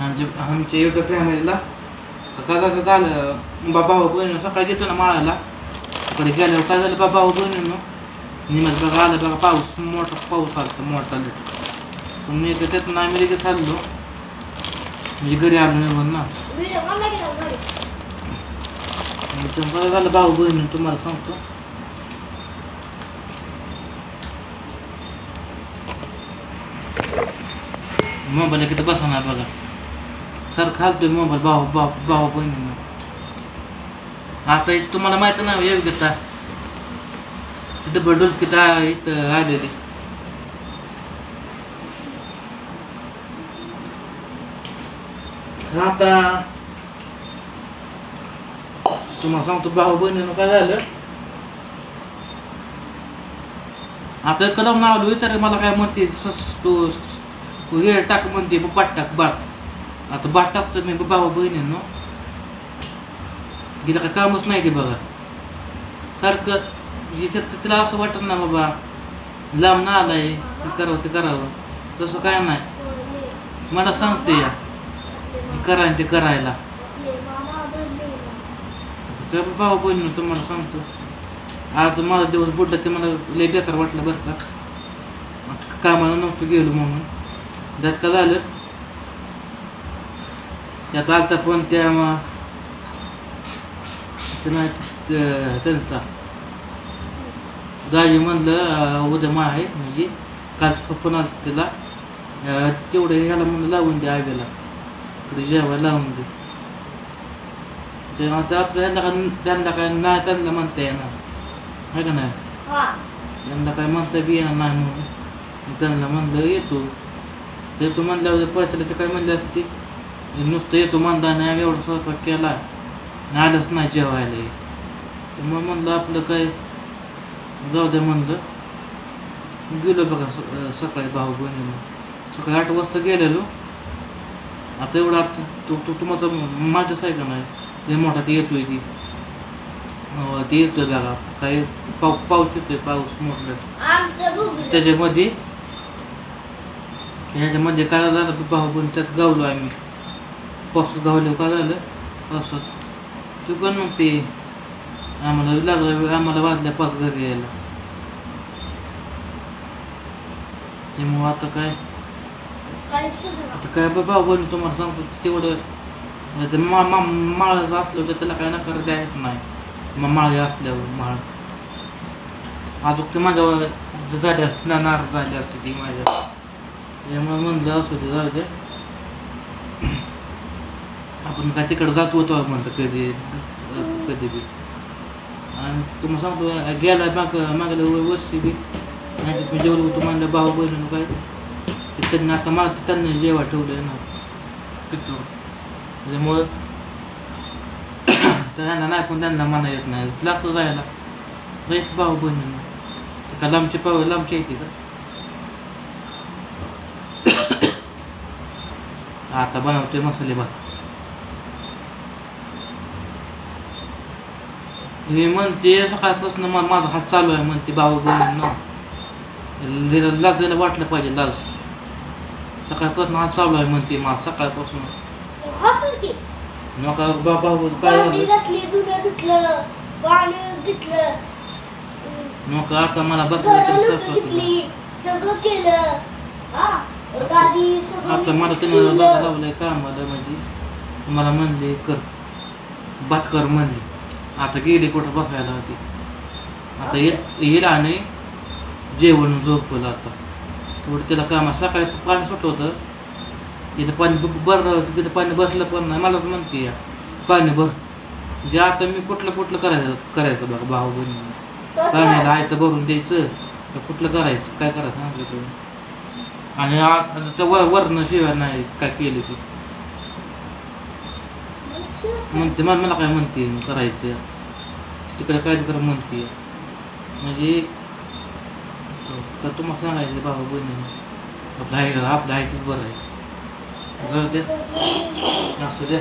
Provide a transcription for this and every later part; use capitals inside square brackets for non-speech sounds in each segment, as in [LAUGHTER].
आमच्या आमच्या एका फॅमिलीला काय कसं झालं बाबा हो बहिणी सकाळी घेतो ना माळाला. इकडे गेल्यावर काय झालं बाबा हो बहिणीनं निमत बघा आलं बघा पाऊस मोठा पाऊस आला मोठा पण मी तर त्यातून आम्ही लगेच चाललो. म्हणजे घरी आलो ना. घरी. आणि ते बघा झालं भाऊ बहिणी तुम्हाला सांगतो. मोबाईल किती बसा ना बघा. सर खालतोय मोबाईल भाऊ भाऊ भाऊ बहिणीनं आता तुम्हाला माहिती ना योग्यता हो, तिथं बडूल किती इथं आलेली आता तुम्हाला सांगतो भाऊ बहिणीनं काय झालं? आता कलम नाव आलो तर मला काय म्हणते तू हे टाक म्हणते पप्पा टाक बाळ. आता बाट टाकतो मी भाऊ बहिणीनं गेलं काय कामच नाही ते बघा सारखं इथे तिला असं वाटत ना बाबा लांब ना आलाय हे करावं ते करावं तसं काय नाही मला सांगते या कराय ते करायला तर भाऊ बहिणी तुम्हाला सांगतो आज माझा दिवस बुडला ते मला लय बेकार वाटलं बरं का कामाला नव्हतं गेलो म्हणून त्यात का झालं त्यात आलता फोन त्या नाही त्यांचा. गाडी म्हणलं उद्या मा आहे म्हणजे काल फोन आला त्याला तेवढं ह्याला म्हणलं लावून दे आवेला इकडे जेवायला लावून दे. तेव्हा ते आपल्या ह्यांना काय त्यांना काय नाही त्यांना म्हणता येणार. आहे का नाही? त्यांना काय म्हणता बी येणार नाही म्हणून. त्यांना म्हणलं येतो येतो म्हणल्यावर पैशाला ते काय म्हणले असते? नुसतं येतो म्हणता नाही आम्ही एवढा स्वयंपाक केला आलंच नाही जेवायला. मग म्हणलं आपलं काय जाऊ दे म्हणलं. गेलो बघा सकाळी भाऊ बहिणीनं सकाळी आठ वाजता गेलेलो. आता एवढं आता तू तू तुम्हाला माझ्याच आहे का नाही. ते मोठा ते येतोय ती. ते येतोय बघा. काही पाऊ पाऊस येतोय पाऊस बुबी त्याच्यामध्ये ह्याच्यामध्ये काय झालं भाऊ पण त्यात गावलो आम्ही. पावसात गावलो का झालं? पावसात. चुकन मग ते. आम्हाला लागलं आम्हाला वाजल्या पाच घरी यायला. त्यामुळं आता काय? आता काय बाबा बहिणी तुम्हाला सांगतो तेवढं. नाही तर मा माळाचं असलं तर त्याला काय नकार द्यायचं नाही. मग माळे असल्यावर माळ. अजून ते माझ्या झाली असते ना नाराज झाली असते ती माझ्या. त्यामुळे म्हणलं असू दे जाऊ दे. आपण काय तिकडं जात होतो म्हणतं कधी कधी बी. आणि तुम्हाला सांगतो गेला माग मागल्या वर्षी बी. नाही मी जेवढं होतो म्हणलं भाऊ बहिणीनं काय त्यांनी आता मला त्यांनी जेव्हा ठेवलं ना. तिथं. त्याच्यामुळं [COUGHS] त्यांना नाही पण त्यांना म्हणा येत नाही. लागतो जायला. जायचं भाऊ बहिणीनं. ते का लांबचे पाव लांबचे येते का? [COUGHS] आता बनवतोय मसाले भात. हे म्हणते सकाळपासून मा- माझा हात चालू आहे म्हणते भाऊ बहिणीनं लाजायला वाटलं पाहिजे लाज. सकाळपासून हात चालू आहे म्हणते माझा सकाळपासून. नका बाबा काय नका आता मला बसलं आता मला त्यानं लावलंय कामाला म्हणजे मला म्हणले कर बात कर म्हणले. आता गेली कुठं बसायला होती? आता येईल आणि जेवण झोपलं आता. थोडं त्याला कामा सकाळी पाणी सुटवतं तिथं पाणी बरं तिथं पाणी बसलं पण नाही. मला तर म्हणते या पाणी भर. म्हणजे आता मी कुठलं कुठलं करायचं करायचं बघा भाऊ बहिणी. तर पाण्याला आयतं भरून द्यायचं. तर कुठलं करायचं? काय करायचं? सांगितलं तुम्ही आणि आता त्या वर वरणं शिवाय नाही काय केलं ते. म्हणते मला मला काय म्हणते? करायचं. तिकडे काय कर म्हणते. म्हणजे तर तुम्हाला सांगायचं बाबा बहिणी आपलं आहे आपलं आईचंच बरं आहे. जाऊ द्या. असू द्या.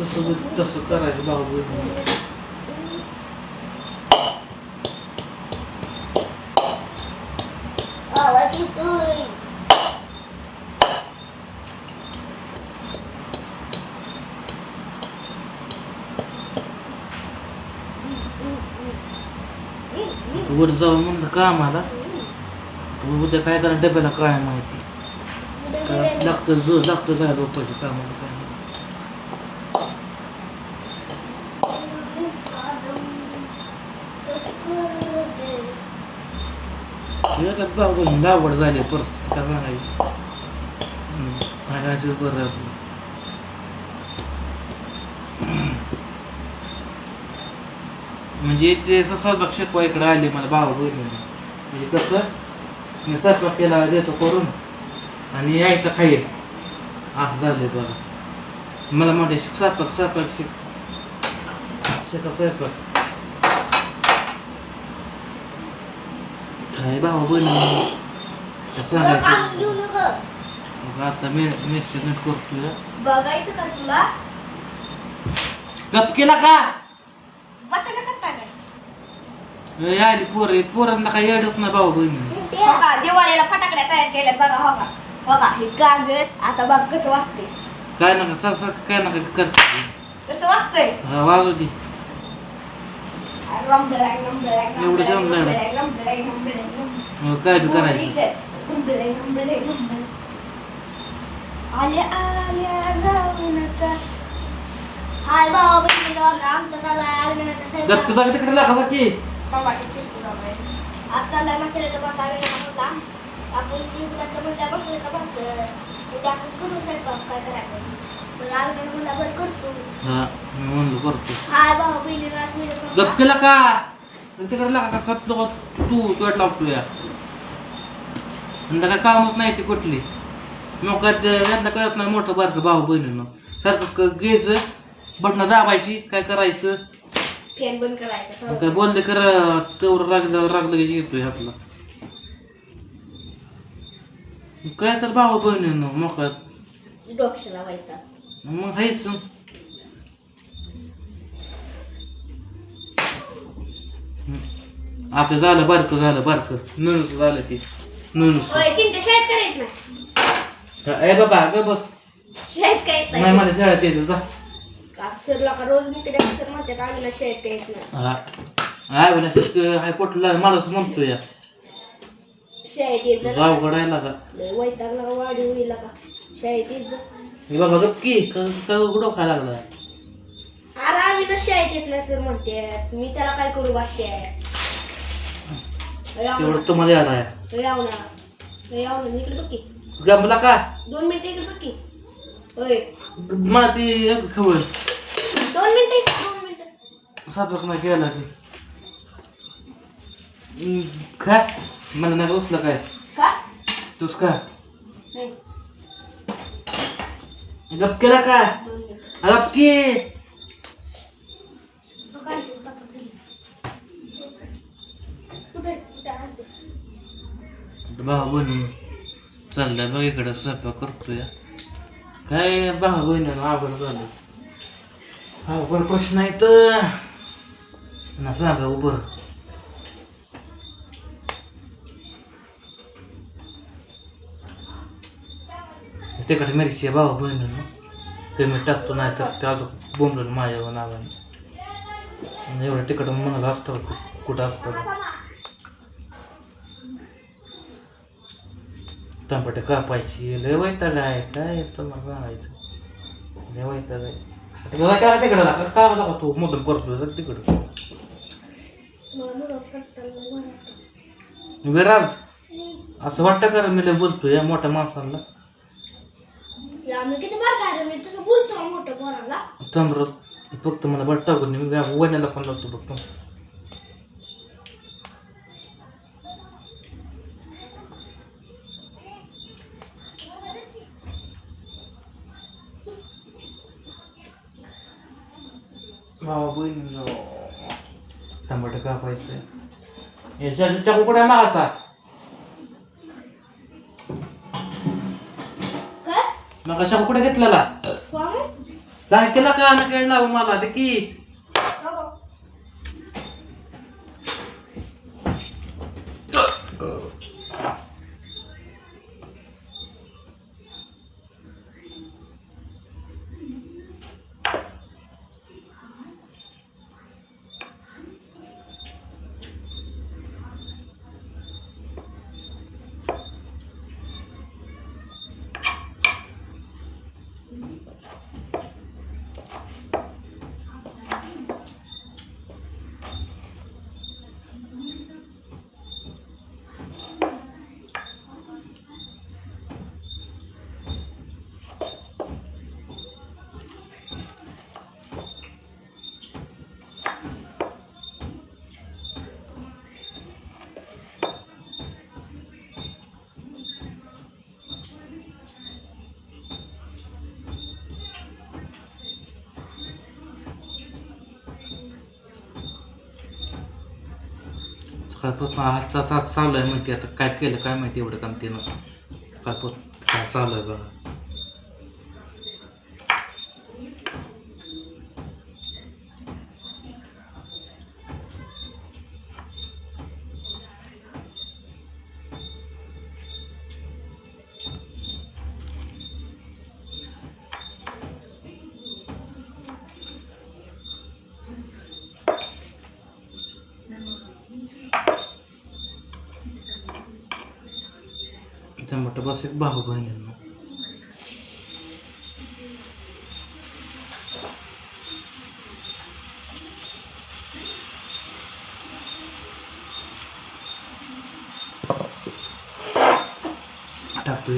तसं तसं करायचं बाबा बहिणी. वर जाऊ म्हणलं कामाला आम्हाला? उद्या काय करा डब्याला काय माहिती? उद्या लागतं जो लागतं जायला रुपयाच्या काय माहिती. याला आवड झाली परिस्थिती काय सांगायची बरं. म्हणजे ते स्वयंपाक शिकवा इकडे आले मला भावा बहिणी म्हणजे कसं? मी स्वयंपाक केला देतो करून. आणि यायचं खाईल. असं झालंय बघा. मला शिक स्वयंपाक स्वयंपाक शिक स्वयंपाक? काय भावा बहिणी सांगायचं? आता मी मेस्टिमेट करतोय. बघायचं का तुला? गप केला का? बटाटा करता काय ए, आली पोर पोरांना काही येडच नाही भाऊ बहिणी. हो का? दिवाळीला फटाकड्या तयार केल्यात बघा हो का? हो का? हे. आता बघ कसं वाजते काय नका सर सर काय नका करते कसं वाजतंय? हा, वाजू दे. एवढं जमलंय ना. मग काय बी करायचं? रंबलाय, रंबलाय. आल्या आल्या जाऊ नका. हाय भावा तुझा तिकडे लागा की. गप केला का? तिकडे लागा का? तू लावतो या काय कामच नाही ती कुठली. मग काय कळत नाही मोठं बारकं भाऊ बहिणीनं. सारखं घ्यायचं बटणं दाबायची काय करायचं? फॅन बंद करायचा मग काय बोलले कर तेवढं राग राग लगेच येतोय हातला. काय तर भाऊ बहिणीनं डोक्याला लावायचा. मग हायच. आता झालं बारकं झालं बारकं. नुनुस झालं ते नुनुस होय चिंता शाळेत करायच ए बाबा ग बस. शाळेत काय नाही? नाही मला शाळेत यायचं जा. सर लोक रोज सर म्हणते का आम्हाला शाळेत येत नाही. हा. बघा हायकोर्टला मलाच म्हणतो या शाळेत येत जा जाऊ गडायला का? लय वैतागला का वाढी होईल का? शाळेत येत जा हे बाबा गप्की का डोका लागला अरे आम्ही ना शाळेत येत नाही सर म्हणते. मी त्याला काय करू बा शाळेत तेवढं तुम्हाला याड आहे. याव ना याव ना इकडे बघ की गमला का? दोन मिनिटं इकडे बघ की होय. मला ती एक खबर दोन मिनिटं इकडे दोन केला ती? हम्म, काय मला नाही बसलं काय? का? तूच का? गप केला का? कुठे? आणते भाऊ बहिणी चाललाय बघ इकडं स्वयंपाक करतोय. काय भाऊ बहिणीनं आवड झालं? अवघड प्रश्न आहे तर. ना सांगा उभं तिकट मिरची आहे भाऊ बहिणीनं कमी टाकतो नाही तर ते अजून बोंबलं माझ्या नावाने आणि एवढं तिकट म्हणाला असतं कुठं असतं टमाटे कापायची लय वैताग आहे काय तुम्हाला सांगायचं लय वैताग आहे काय तिकडं का का नका तू मुद्दाम करतो तिकडं मला मुलं कंटाळलं मला वाटतं. विराज असं वाटतं का रे मी लय बोलतोय या मोठ्या माणसाला? या, आम्ही किती बार काय मी तसं बोलतो ना मोठं पोराला. तमर फक्त मला बट टाकून मी वण्याला पण लावतो फक्त भावा बहीण टमाटर कापायचं याच्या चाकू कुठे मागाचा. काय? मग चाकू कुठे घेतलेला? कोण सांग केला का? ना काय लावू मला. ते की. सकाळपासून हातचा तास चालू आहे म्हणते आता काय केलं काय माहिती एवढं काम तिनं. सकाळपासून काय चालू आहे बघा. त्या मोठं बस एक भाऊ बहिणींना टाकतो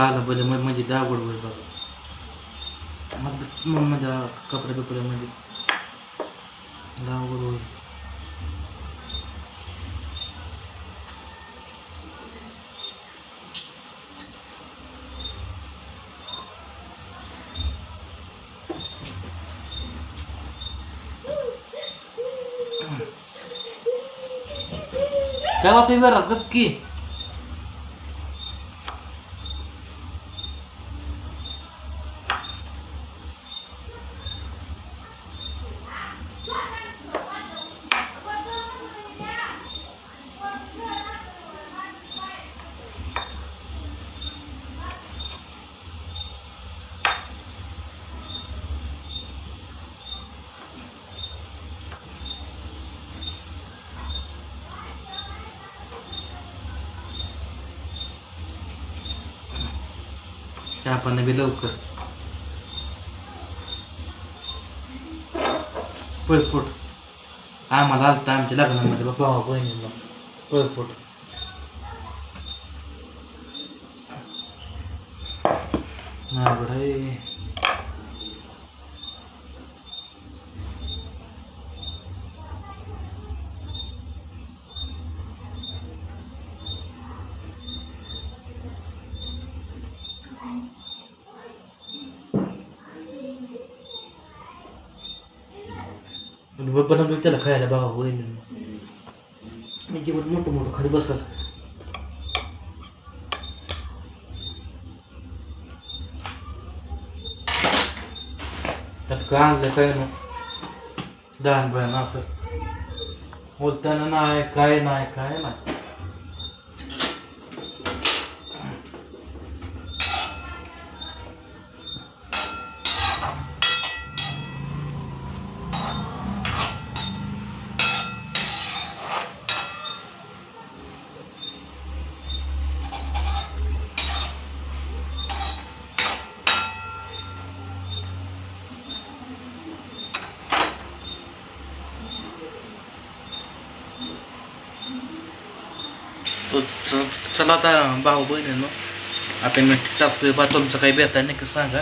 हे बोले मग म्हणजे दागड होईल बघा. मग मग म्हणजे कपडे बिपडे म्हणजे दागड होईल. काय वाटतं विचारात की? चहा पाणी बी लवकर पळफुट आम्हाला आलता आमच्या लग्नामध्ये बाबा भावा बहिणीला पळफुट आणि आहे बनवलं त्याला खायला बाबा होईल. म्हणजे मी जेवण मोठं मोठं खाली बसल. त्यात काय आणलं काय ना लहान बहीण असं. बोलताना नाही काय नाही काय नाही. तो चला आता भाऊ बहिणीनं आता मी टाकतोय बा तुमचं काही बेता नाही का सांगा?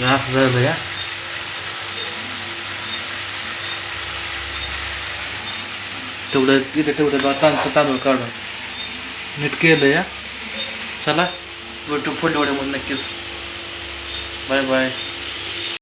घास झालं या. तेवढं तिथे तेवढं बा तांचं तांदूळ काढून. नीट केलं या. चला. भेटू पुढल्या म्हणून नक्कीच. Bye bye.